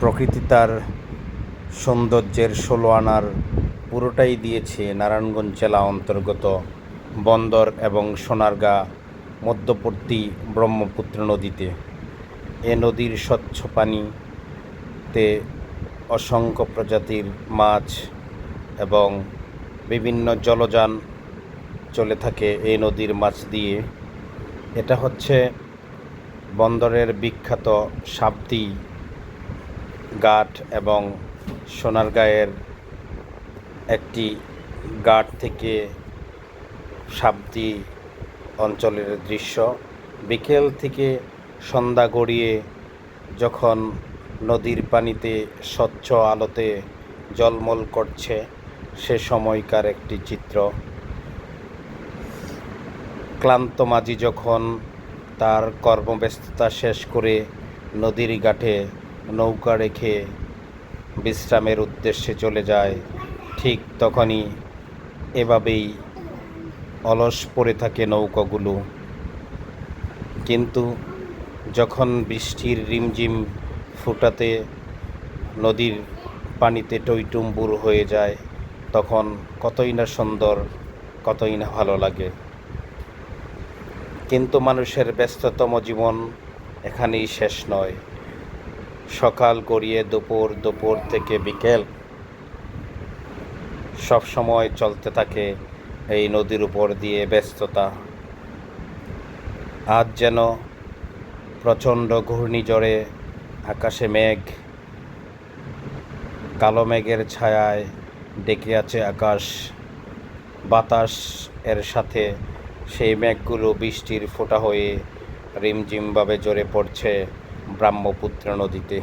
প্রকৃতি তার সৌন্দর্যের ষোলো আনার পুরোটাই দিয়েছে নারায়ণগঞ্জ জেলা অন্তর্গত বন্দর এবং সোনারগাঁ মধ্যবর্তী ব্রহ্মপুত্র নদীতে। এ নদীর স্বচ্ছ পানিতে অসংখ্য প্রজাতির মাছ এবং বিভিন্ন জলযান চলে থাকে এই নদীর মাছ দিয়ে। এটা হচ্ছে বন্দরের বিখ্যাত সাবদি ঘাট এবং সোনারগাঁয়ের একটি ঘাট থেকে সাবদি অঞ্চলের দৃশ্য। বিকেল থেকে সন্ধ্যা গড়িয়ে যখন নদীর পানিতে স্বচ্ছ আলোতে জলমল করছে, সে সময়কার একটি চিত্র। ক্লান্ত মাঝি যখন তার কর্মব্যস্ততা শেষ করে নদীর ঘাটে নৌকা রেখে বিশ্রামের উদ্দেশ্যে চলে যায়। ঠিক তখনই এভাবেই অলস পড়ে থাকে নৌকাগুলো। কিন্তু যখন বৃষ্টির রিমঝিম ফুটাতে নদীর পানিতে টইটুম্বুর হয়ে যায়, তখন কতই না সুন্দর, কতই না ভালো লাগে। কিন্তু মানুষের ব্যস্ততম জীবন এখানেই শেষ নয়। সকাল গড়িয়ে দুপুর দুপুর থেকে বিকেল। সব সময় চলতে থাকে এই নদীর উপর দিয়ে ব্যস্ততা। আজ যেন প্রচণ্ড ঘূর্ণিঝড়ে আকাশে মেঘ, কালো মেঘের ছায়ায় ডেকে আছে আকাশ। বাতাস এর সাথে সেই মেঘগুলো বৃষ্টির ফোঁটা হয়ে রিমঝিমভাবে জোরে পড়ছে। ব্রহ্মপুত্র নদীতে